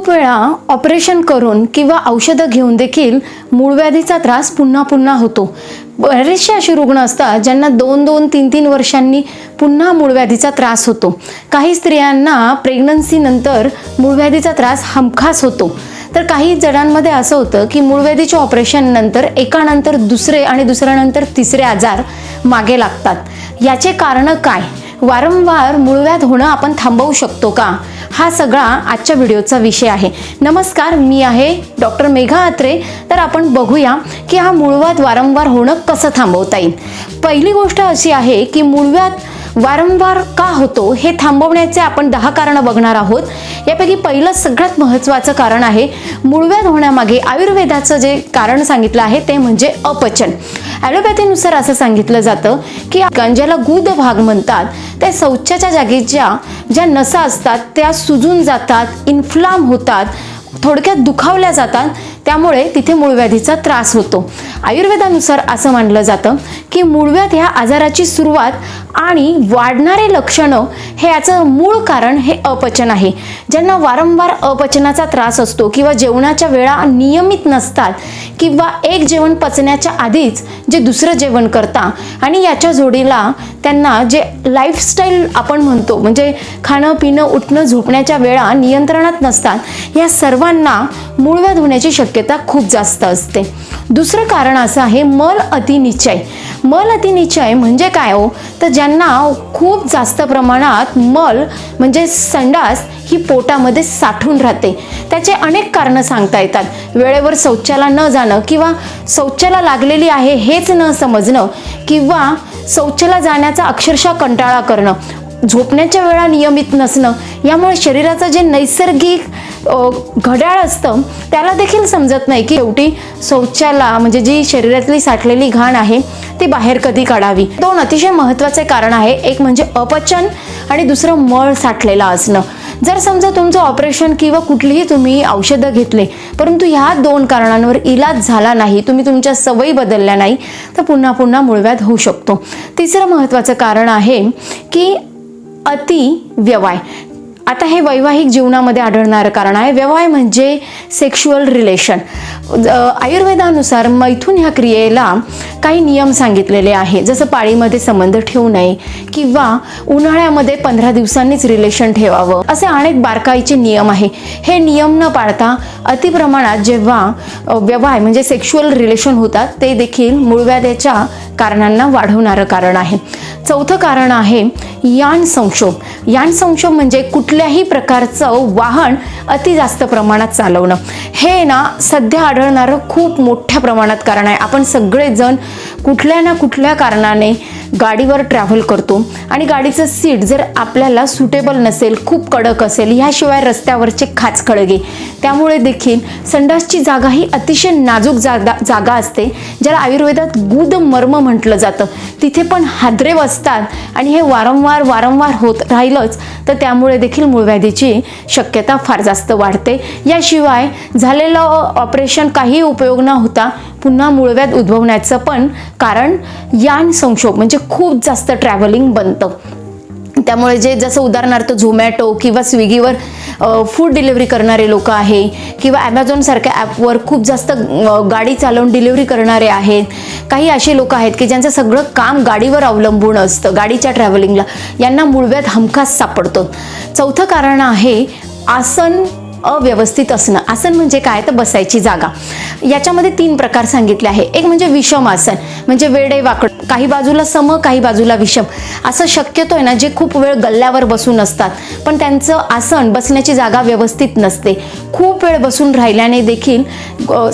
खूप वेळा ऑपरेशन करून किंवा औषधं घेऊन देखील मूळव्याधीचा त्रास पुन्हा पुन्हा होतो. बरेचसे असे रुग्ण असतात ज्यांना दोन दोन तीन तीन वर्षांनी पुन्हा मूळव्याधीचा त्रास होतो. काही स्त्रियांना प्रेग्नन्सीनंतर मूळव्याधीचा त्रास हमखास होतो. तर काही जणांमध्ये असं होतं की मूळव्याधीच्या ऑपरेशननंतर एकानंतर दुसरे आणि दुसऱ्यानंतर तिसरे आजार मागे लागतात. याचे कारणं काय? वारंवार मूळव्याध होणं आपण थांबवू शकतो का? हा सगळा आजच्या व्हिडिओचा विषय आहे. नमस्कार मी आहे डॉक्टर मेघा अत्रे तर आपण बघूया की हा मूळव्याध वारंवार होणं कसं थांबवता येईल. पहिली गोष्ट अशी आहे की मूळव्याध वारंवार का होतो हे थांबवण्याचे आपण दहा कारणं बघणार आहोत. यापैकी पहिलं सगळ्यात महत्त्वाचं कारण आहे मूळव्याध होण्यामागे आयुर्वेदाचं जे कारण सांगितलं आहे ते म्हणजे अपचन. ॲलोपॅथीनुसार असं सांगितलं जातं की ज्याला गुद भाग म्हणतात त्या शौचाच्या जागेच्या ज्या नसा असतात त्या सुजून जातात इन्फ्लाम होतात थोडक्यात दुखावल्या जातात त्यामुळे तिथे मूळव्याधीचा त्रास होतो. आयुर्वेदानुसार असं मानलं जातं की मूळव्याध ह्या आजाराची सुरुवात आणि वाढणारे लक्षणं हे याचं मूळ कारण हे अपचन आहे. ज्यांना वारंवार अपचनाचा त्रास असतो किंवा जेवणाच्या वेळा नियमित नसतात किंवा एक जेवण पचण्याच्या आधीच जे दुसरं जेवण करता आणि याच्या जोडीला त्यांना जे लाईफस्टाईल आपण म्हणतो म्हणजे खाणं पिणं उठणं झोपण्याच्या वेळा नियंत्रणात नसतात या सर्वांना मूळव्याध होण्याची शक्यता खूप जास्त असते. दुसरं कारण असं आहे मल अतिनिचय मल अतिनिचय म्हणजे काय हो? तर ज्यांना खूप जास्त प्रमाणात मल म्हणजे संडास ही पोटामध्ये साठून राहते. त्याचे अनेक कारणं सांगता येतात. वेळेवर शौचाला न जाणं किंवा शौचाला लागलेली आहे हेच न समजणं किंवा शौचाला जाण्याचा अक्षरशः कंटाळा करणं झोपण्याच्या वेळा नियमित नसणं यामुळे शरीराचं जे नैसर्गिक घड्याळ असतं त्याला देखील समजत नाही की शेवटी शौचाला म्हणजे जी शरीरातली साठलेली घाण आहे ती बाहेर कधी काढावी? दोन अतिशय महत्त्वाचे कारण आहे. एक म्हणजे अपचन आणि दुसरं मळ साठलेला असणं. जर समजा तुमचं ऑपरेशन किंवा कुठलीही तुम्ही औषधं घेतले परंतु ह्या दोन कारणांवर इलाज झाला नाही तुम्ही तुमच्या सवयी बदलल्या नाही तर पुन्हा पुन्हा मूळव्याध होऊ शकतो. तिसरं महत्त्वाचं कारण आहे की अति व्यवाय आता हे वैवाहिक जीवनामध्ये आढळणारं कारण आहे. व्यवहार म्हणजे सेक्शुअल रिलेशन आयुर्वेदानुसार मैथून ह्या क्रियेला काही नियम सांगितलेले आहे. जसं पाळीमध्ये संबंध ठेवू नये किंवा उन्हाळ्यामध्ये पंधरा दिवसांनीच रिलेशन ठेवावं. असे अनेक बारकाईचे नियम आहे. हे नियम न पाळता अतिप्रमाणात जेव्हा व्यवहार म्हणजे सेक्शुअल रिलेशन होतात ते देखील मूळव्याध्याच्या कारणांना वाढवणारं कारण आहे. चौथं कारण आहे यान संक्षोभ. यान संक्षोभ म्हणजे कुठल्याही प्रकारचं वाहन अति जास्त प्रमाणात चालवणं. हे ना सध्या आढळणारं खूप मोठ्या प्रमाणात कारण आहे. आपण सगळेजण कुठल्या ना कुठल्या कारणाने गाडीवर ट्रॅव्हल करतो. आणि गाडीचं सीट जर आपल्याला सुटेबल नसेल खूप कडक असेल ह्याशिवाय रस्त्यावरचे खाच खळगे. त्यामुळे देखील संडासची जागा ही अतिशय नाजूक जागा जागा असते ज्याला आयुर्वेदात गुद मर्म म्हटलं जातं. तिथे पण हादरे बसतात आणि हे वारंवार वारंवार होत राहिलंच तर त्यामुळे देखील मूळव्याधीची शक्यता फार जास्त वाढते. याशिवाय झालेलं ऑपरेशन काही उपयोग न होता पुन्हा मूळव्याध उद्भवण्याचं पण कारण यान संक्षोभ म्हणजे खूप जास्त ट्रॅव्हलिंग बनतं. त्यामुळे जे जसं उदाहरणार्थ झोमॅटो किंवा स्विगीवर फूड डिलिव्हरी करणारे लोक आहे किंवा ॲमेझॉनसारख्या ॲपवर खूप जास्त गाडी चालवून डिलिव्हरी करणारे आहेत. काही असे लोक आहेत की ज्यांचं सगळं काम गाडीवर अवलंबून असतं गाडीच्या ट्रॅव्हलिंगला यांना मूळव्यात हमखास सापडतो. चौथं कारण आहे आसन अव्यवस्थित असणं. आसन म्हणजे काय? तर बसायची जागा. याच्यामध्ये तीन प्रकार सांगितले आहे. एक म्हणजे विषम आसन म्हणजे वेडे वाकड काही बाजूला सम काही बाजूला विषम. असं शक्यतो आहे ना जे खूप वेळ गल्ल्यावर बसून असतात पण त्यांचं आसन बसण्याची जागा व्यवस्थित नसते. खूप वेळ बसून राहिल्याने देखील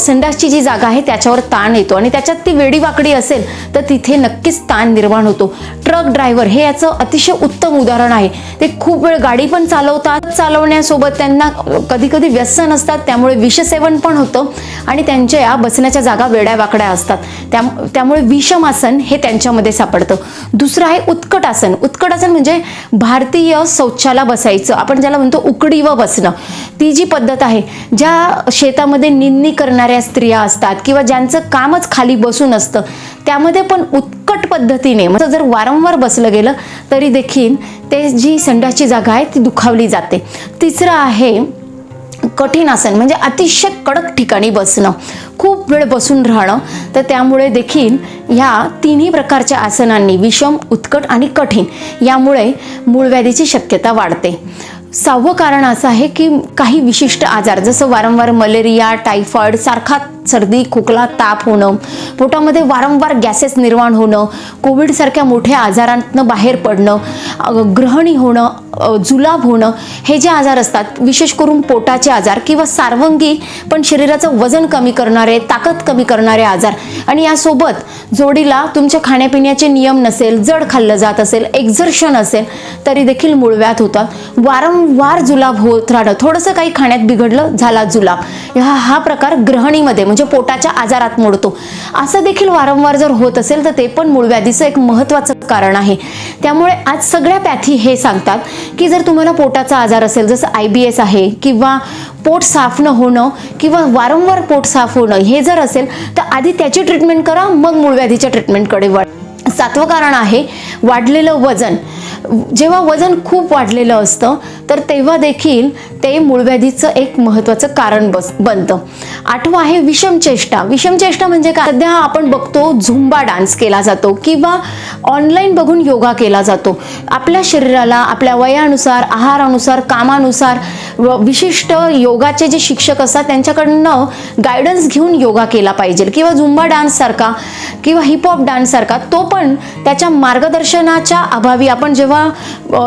संडासची जी जागा आहे त्याच्यावर ताण येतो. आणि त्याच्यात ती वेडी वाकडी असेल तर तिथे नक्कीच ताण निर्माण होतो. ट्रक ड्रायव्हर हे याचं अतिशय उत्तम उदाहरण आहे. ते खूप वेळ गाडी पण चालवतात चालवण्यासोबत त्यांना कधी कधी व्यसन असतात त्यामुळे विषसेवन पण होतं आणि त्यांच्या या बसण्याच्या जागा वेड्या वाकड्या असतात. त्या त्यामुळे विषमासन हे त्यांच्यामध्ये सापडतं. दुसरं आहे उत्कट आसन. उत्कट आसन म्हणजे भारतीय शौचाला बसायचं. आपण ज्याला म्हणतो उकडी व बसणं. ती जी पद्धत आहे ज्या शेतामध्ये निंदणी करणाऱ्या स्त्रिया असतात किंवा ज्यांचं कामच खाली बसून असतं त्यामध्ये पण उत्कट पद्धतीने म्हणजे जर वारंवार बसलं गेलं तरी देखील ते जी संडाची जागा आहे ती दुखावली जाते. तिसरं आहे कठीण आसन म्हणजे अतिशय कडक ठिकाणी बसणं खूप वेळ बसून राहणं तर त्यामुळे देखील ह्या तिन्ही प्रकारच्या आसनांनी विषम उत्कट आणि कठीण यामुळे मूळव्याधीची शक्यता वाढते. सहावं कारण असं आहे की काही विशिष्ट आजार जसं वारंवार मलेरिया टायफॉइड सारखा सर्दी खोकला ताप होणं पोटामध्ये वारंवार गॅसेस निर्माण होणं कोविडसारख्या मोठ्या आजारांतनं बाहेर पडणं ग्रहणी होणं जुलाब होणं हे जे आजार असतात विशेष करून पोटाचे आजार किंवा सारवंगी पण शरीराचं वजन कमी करणारे ताकद कमी करणारे आजार. आणि यासोबत जोडीला तुमच्या खाण्यापिण्याचे नियम नसेल जड खाल्लं जात असेल एक्झर्शन असेल तरी देखील मुळव्यात होतात. वारंवार जुलाब होत राहणं थोडंसं काही खाण्यात बिघडलं झाला जुलाब. हा हा प्रकार ग्रहणीमध्ये म्हणजे म्हणजे पोटाच्या आजारात मोडतो. असं देखील वारंवार जर होत असेल तर ते पण मूळव्याधीचं एक महत्त्वाचं कारण आहे. त्यामुळे आज सगळ्या पॅथी हे सांगतात की जर तुम्हाला पोटाचा आजार असेल जसं आय बी एस आहे किंवा पोट साफ न होणं किंवा वारंवार पोट साफ होणं हे जर असेल तर आधी त्याची ट्रीटमेंट करा मग मूळव्याधीच्या ट्रीटमेंटकडे वळ. सातवं कारण आहे वाढलेलं वजन. जेव्हा वजन खूप वाढलेलं असतं तर तेव्हा देखील ते मूळव्याधीचं एक महत्त्वाचं कारण बस बनतं. आठवं आहे विषमचेष्टा. विषमचेष्टा म्हणजे काय? सध्या आपण बघतो झुंबा डान्स केला जातो किंवा ऑनलाईन बघून योगा केला जातो. आपल्या शरीराला आपल्या वयानुसार आहारानुसार कामानुसार व विशिष्ट योगाचे जे शिक्षक असतात त्यांच्याकडनं गायडन्स घेऊन योगा केला पाहिजे. किंवा झुंबा डान्ससारखा किंवा हिपहॉप डान्ससारखा तो पण त्याच्या मार्गदर्शनाच्या अभावी आपण जेव्हा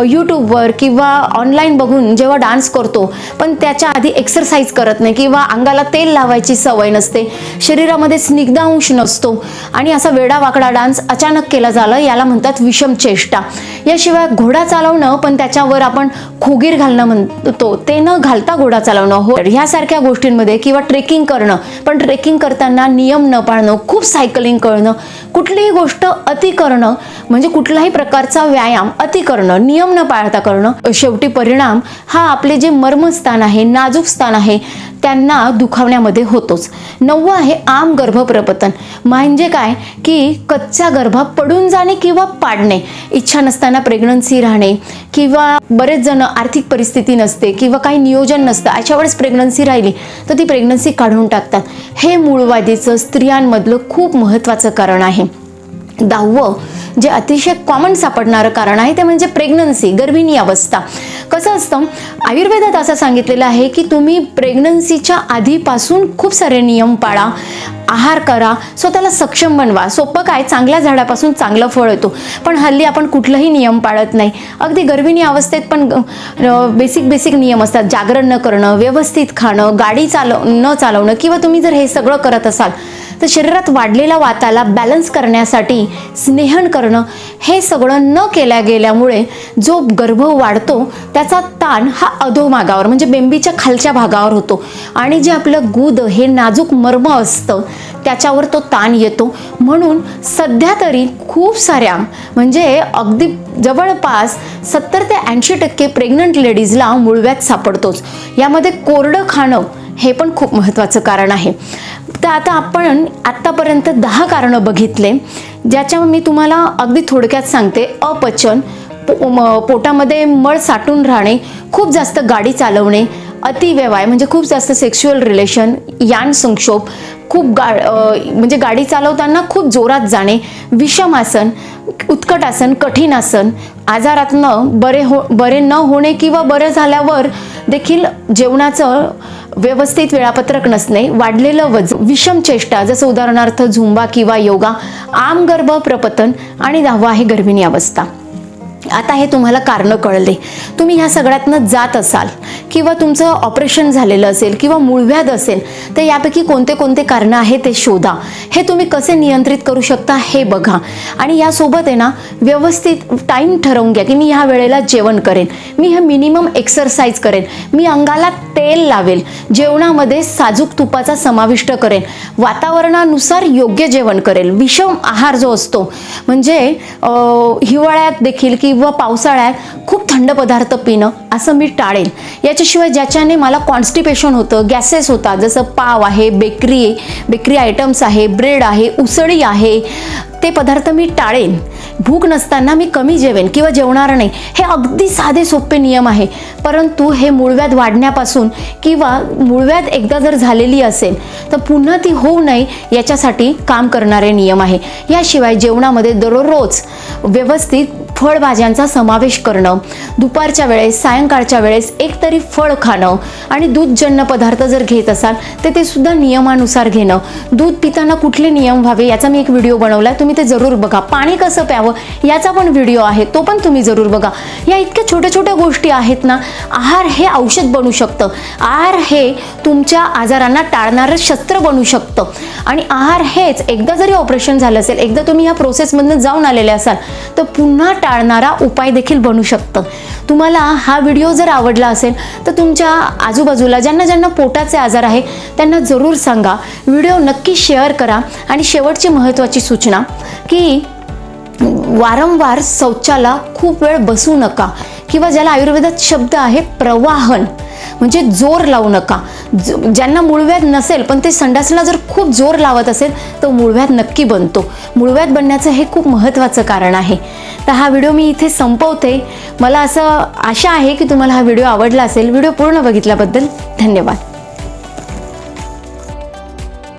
यूट्यूबवर किंवा ऑनलाईन बघून जेव्हा डान्स करतो पण त्याच्या आधी एक्सरसाइज करत नाही किंवा अंगाला तेल लावायची सवय नसते. शरीरामध्ये स्निग्धांश नसतो. आणि असा वेडावाकडा डान्स अचानक केला झाला याला म्हणतात विषम चेष्टा. याशिवाय घोडा चालवणं पण त्याच्यावर आपण खोगीर घालणं म्हणतो. ते न घालता घोडा चालवणं हो ह्यासारख्या गोष्टींमध्ये किंवा ट्रेकिंग करणं. पण ट्रेकिंग करताना नियम न पाळणं खूप सायकलिंग करणं कुठलीही गोष्ट अति करणं म्हणजे कुठलाही प्रकारचा व्यायाम अति करणं नियम न पाळता करणं शेवटी परिणाम हा आपले जे मर्मस्थान आहे नाजूक स्थान आहे त्यांना दुखावण्यामध्ये होतोच. नववं आहे आम गर्भप्रपतन. म्हणजे काय? की कच्च्या गर्भा पडून जाणे किंवा पाडणे. इच्छा नसताना प्रेग्नन्सी राहणे किंवा बरेच जण आर्थिक परिस्थिती नसते किंवा काही नियोजन नसतं. अशा वेळेस प्रेग्नन्सी राहिली तर ती प्रेग्नन्सी काढून टाकतात. हे मूळवादीचं स्त्रियांमधलं खूप महत्त्वाचं कारण आहे. दहावं जे अतिशय कॉमन सापडणारं कारण आहे ते म्हणजे प्रेग्नन्सी गर्भिणी अवस्था. कसं असतं आयुर्वेदात असं सांगितलेलं आहे की तुम्ही प्रेग्नन्सीच्या आधीपासून खूप सारे नियम पाळा आहार करा स्वतःला सक्षम बनवा. सोपं काय? चांगल्या झाडापासून चांगलं फळ येतो. पण हल्ली आपण कुठलंही नियम पाळत नाही. अगदी गर्भिणी अवस्थेत पण बेसिक बेसिक नियम असतात. जागरण न करणं व्यवस्थित खाणं गाडी चालव न चालवणं किंवा तुम्ही जर हे सगळं करत असाल तर शरीरात वाढलेल्या वाताला बॅलन्स करण्यासाठी स्नेहन करणं हे सगळं न केल्या गेल्यामुळे जो गर्भ वाढतो त्याचा ताण हा अधोमागावर म्हणजे बेंबीच्या खालच्या भागावर होतो. आणि जे आपलं गुद हे नाजूक मर्म असतं त्याच्यावर तो ताण येतो. म्हणून सध्या तरी खूप साऱ्या म्हणजे अगदी जवळपास सत्तर ते ऐंशी टक्के प्रेग्नंट लेडीजला मुळव्यात सापडतोच. यामध्ये कोरडं खाणं हे पण खूप महत्त्वाचं कारण आहे. तर आता आपण आत्तापर्यंत दहा कारणं बघितले ज्याच्या मी तुम्हाला अगदी थोडक्यात सांगते. अपचन पो म- पोटामध्ये मळ साठून राहणे खूप जास्त गाडी चालवणे अतिव्यवाय म्हणजे खूप जास्त सेक्शुअल रिलेशन यान संक्षोभ खूप गा म्हणजे गाडी चालवताना खूप जोरात जाणे विषमासन उत्कट आसन कठीण आसन आजारातनं बरे हो बरे न होणे किंवा बरं झाल्यावर देखील जेवणाचं व्यवस्थित वेळापत्रक नसणे वाढलेलं वज विषम चेष्टा जसं उदाहरणार्थ झुंबा किंवा योगा आम गर्भ प्रपतन आणि दहावा आहे गर्भिणी अवस्था. आता हे तुम्हाला कारणं कळले. तुम्ही ह्या सगळ्यातनं जात असाल किंवा तुमचं ऑपरेशन झालेलं असेल किंवा मूळव्याध असेल तर यापैकी कोणते कोणते कारणं आहेत ते शोधा. हे तुम्ही कसे नियंत्रित करू शकता हे बघा. आणि यासोबत आहे ना व्यवस्थित टाईम ठरवून घ्या की मी ह्या वेळेला जेवण करेन. मी हे मिनिमम एक्सरसाइज करेन. मी अंगाला तेल लावेल. जेवणामध्ये साजूक तुपाचा समाविष्ट करेन. वातावरणानुसार योग्य जेवण करेल. विषम आहार जो असतो म्हणजे हिवाळ्यात देखील की किंवा पावसाळ्यात खूप थंड पदार्थ पिणं असं मी टाळेन. याच्याशिवाय ज्याच्याने मला कॉन्स्टिपेशन होतं गॅसेस होतात जसं पाव आहे बेकरी बेकरी आयटम्स आहे ब्रेड आहे उसळी आहे ते पदार्थ मी टाळेन. भूक नसताना मी कमी जेवेन किंवा जेवणार नाही. हे अगदी साधे सोपे नियम आहे. परंतु हे मूळव्याध वाढण्यापासून किंवा मूळव्याध एकदा जर झालेली असेल तर पुन्हा ती होऊ नये याच्यासाठी काम करणारे नियम आहे. याशिवाय जेवणामध्ये दररोज व्यवस्थित फळभाज्यांचा समावेश करणं दुपारच्या वेळेस सायंकाळच्या वेळेस एक तरी फळ खाणं आणि दूधजन्य पदार्थ जर घेत असाल तर ते सुद्धा नियमानुसार घेणं. दूध पिताना कुठले नियम व्हावे याचा मी एक व्हिडिओ बनवला तुम्ही ते जरूर बघा. पाणी कसं प्यावं याचा पण व्हिडिओ आहे तो पण तुम्ही जरूर बघा. या इतक्या छोट्या छोट्या गोष्टी आहेत ना आहार हे औषध बनू शकतं. आहार हे तुमच्या आजारांना टाळणारं शस्त्र बनू शकतं. आणि आहार हेच एकदा जरी ऑपरेशन झालं असेल एकदा तुम्ही या प्रोसेसमधनं जाऊन आलेले असाल तर पुन्हा टाळणारा उपाय देखील बनू शकतं. तुम्हाला हा व्हिडिओ जर आवडला असेल तर तुमच्या आजूबाजूला ज्यांना ज्यांना पोटाचे आजार आहे त्यांना जरूर सांगा. व्हिडिओ नक्की शेअर करा आणि शेवटची महत्त्वाची सूचना की वारंवार शौचाला खूप वेळ बसू नका किंवा ज्याला आयुर्वेदात शब्द आहे प्रवाहन. म्हणजे जोर लावू नका. ज- ज्यांना मूळव्याध नसेल पण ते संडासला जर खूप जोर लावत असेल तर मूळव्याध नक्की बनतो. मूळव्याध बनण्याचं हे खूप महत्त्वाचं कारण आहे. तर हा व्हिडिओ मी इथे संपवते. मला असं आशा आहे की तुम्हाला हा व्हिडिओ आवडला असेल. व्हिडिओ पूर्ण बघितल्याबद्दल धन्यवाद.